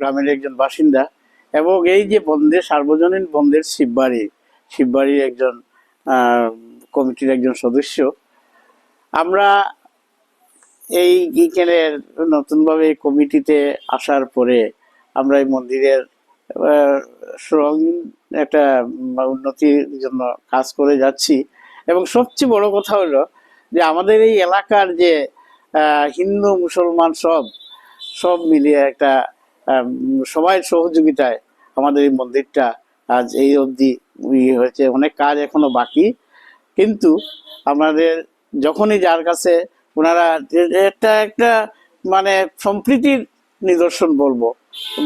গ্রামের একজন বাসিন্দা এবং এই যে বন্ধের সার্বজনীন বন্ধের শিববাড়ি শিববাড়ির একজন কমিটির একজন সদস্য আমরা এই এইখানের নতুনভাবে কমিটিতে আসার পরে আমরা এই মন্দিরের আহ, সর্বাঙ্গীন একটা উন্নতির জন্য কাজ করে যাচ্ছি। এবং সবচেয়ে বড় কথা হলো যে আমাদের এই এলাকার যে হিন্দু মুসলমান সব সব মিলিয়ে একটা সবাই সহযোগিতায় আমাদের এই মন্দিরটা আজ এই অবধি ইয়ে হয়েছে, অনেক কাজ এখনও বাকি। কিন্তু আমাদের যখনই যার কাছে ওনারা একটা একটা মানে সম্প্রীতির নিদর্শন বলব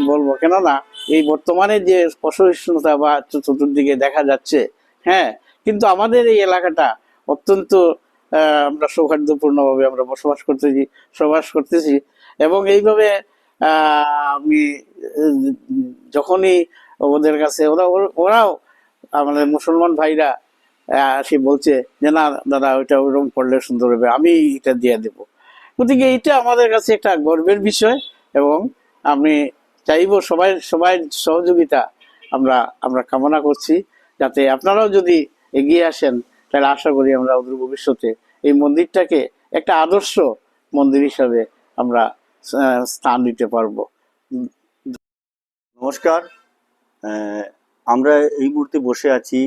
বলব। কেননা এই বর্তমানে যে অসহিষ্ণুতা বা চতুর্দিকে দেখা যাচ্ছে হ্যাঁ কিন্তু আমাদের এই এলাকাটা অত্যন্ত আমরা সৌহার্দ্যপূর্ণভাবে আমরা বসবাস করতেছি বসবাস করতেছি এবং এইভাবে আমি, যখনই ওদের কাছে, ওরা, ওরাও আমাদের মুসলমান ভাইরা সে বলছে যে, না, দাদা, ওইটা ওরকম করলে সুন্দর হবে, আমি এটা দিয়ে দেব। গতিকে এটা আমাদের কাছে একটা গর্বের বিষয় এবং আমি চাইব সবাই সবাই সহযোগিতা আমরা আমরা কামনা করছি, যাতে আপনারাও যদি এগিয়ে আসেন, তাহলে আশা করি আমরা অদূর ভবিষ্যতে এই মন্দিরটাকে একটা আদর্শ মন্দির হিসাবে আমরা স্থান দিতে পারব। নমস্কার। আমরা এই মুহূর্তে বসে আছি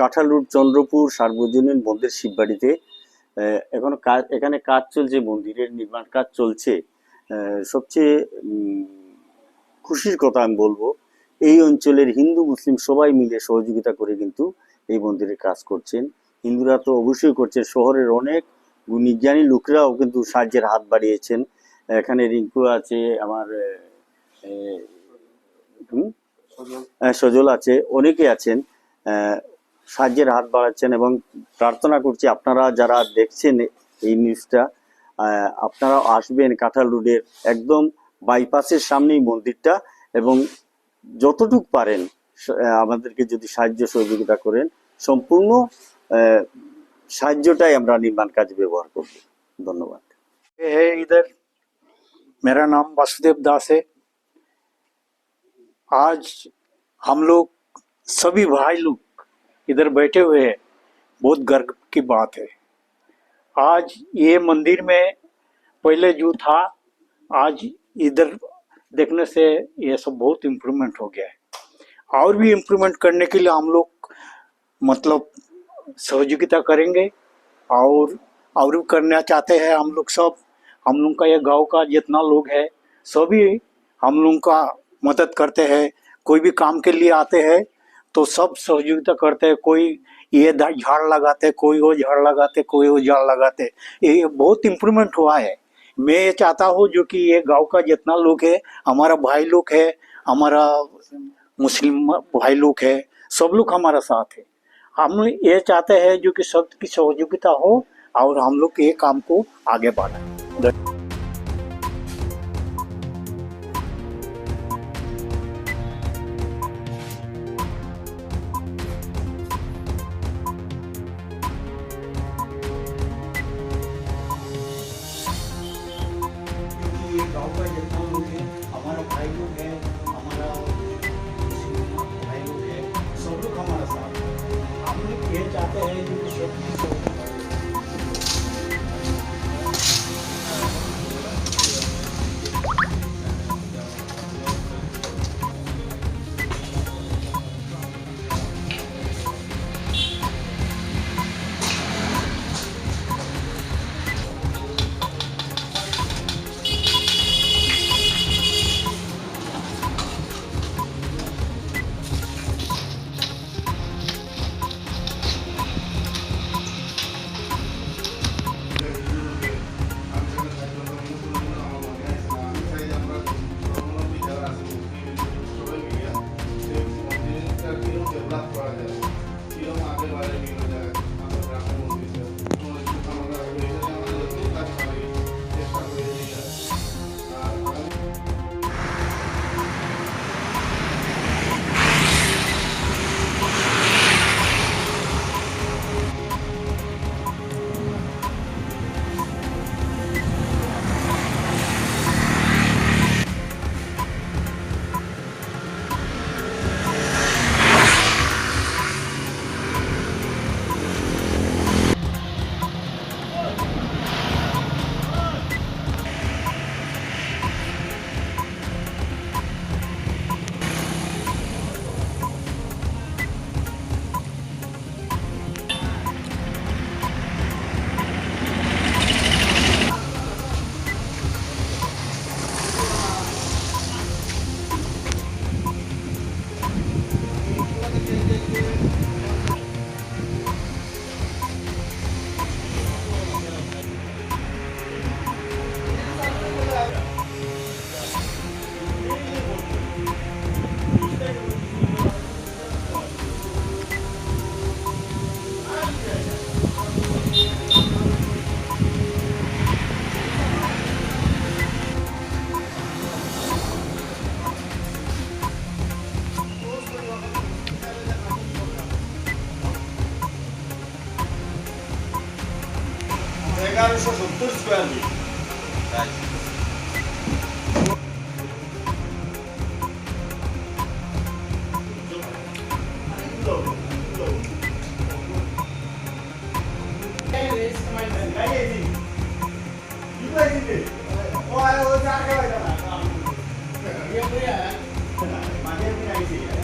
কাঁঠালুর চন্দ্রপুর সার্বজনীন মন্দির শিববাড়িতে। এখনও কাজ এখানে কাজ চলছে, মন্দিরের নির্মাণ কাজ চলছে। সবচেয়ে খুশির কথা আমি বলব, এই অঞ্চলের হিন্দু, মুসলিম সবাই মিলে সহযোগিতা করে কিন্তু এই মন্দিরের কাজ করছেন। হিন্দুরা তো অবশ্যই করছেন। শহরের অনেক গুণীজ্ঞানী লোকরাও কিন্তু সাহায্যের হাত বাড়িয়েছেন। এখানে রিঙ্কু আছে, আমার হ্যাঁ, সজল আছে, অনেকে আছেন সাহায্যের হাত বাড়াচ্ছেন এবং প্রার্থনা করছি আপনারা যারা দেখছেন এই নিউজটা আপনারা আসবেন কাঁঠাল রোডের একদম বাইপাসের সামনেই মন্দিরটা এবং যতটুক পারেন আমাদেরকে যদি সাহায্য সহযোগিতা করেন, সম্পূর্ণ সাহায্যটাই আমরা নির্মাণ কাজে ব্যবহার করব। ধন্যবাদ। ঈদের मेरा नाम वासुदेव दास है। आज हम लोग, सभी भाई लोग इधर बैठे हुए हैं। बहुत गर्व की बात है। आज ये मंदिर में पहले जो था, आज इधर देखने से ये सब बहुत इम्प्रूवमेंट हो गया है। और भी इम्प्रूवमेंट करने के लिए हम लोग मतलब सहयोगिता करेंगे और और करना चाहते हैं हम लोग सब। हम लोग का ये गाँव का जितना लोग है, सभी हम लोग का मदद करते हैं। कोई भी काम के लिए आते हैं तो सब सहयोगिता करते हैं। कोई ये झाड़ लगाते कोई वो झाड़ लगाते कोई वो झाड़ लगाते ये बहुत इम्प्रूवमेंट हुआ है। मैं ये चाहता हूँ जो कि ये गाँव का जितना लोग है, हमारा भाई लोग है, हमारा मुस्लिम भाई लोग है, सब लोग हमारा साथ है। हम ये चाहते हैं जो कि सब की सहयोगिता हो और हम लोग ये काम को आगे बढ़ाएँ। है हमारा भाई लोग है, हमारा भाई लोग है, सब लोग हमारा साथ हम लोग ये चाहते हैं कि এগারোশো সত্তর স্কোয়ার ফিট Oh, yeah.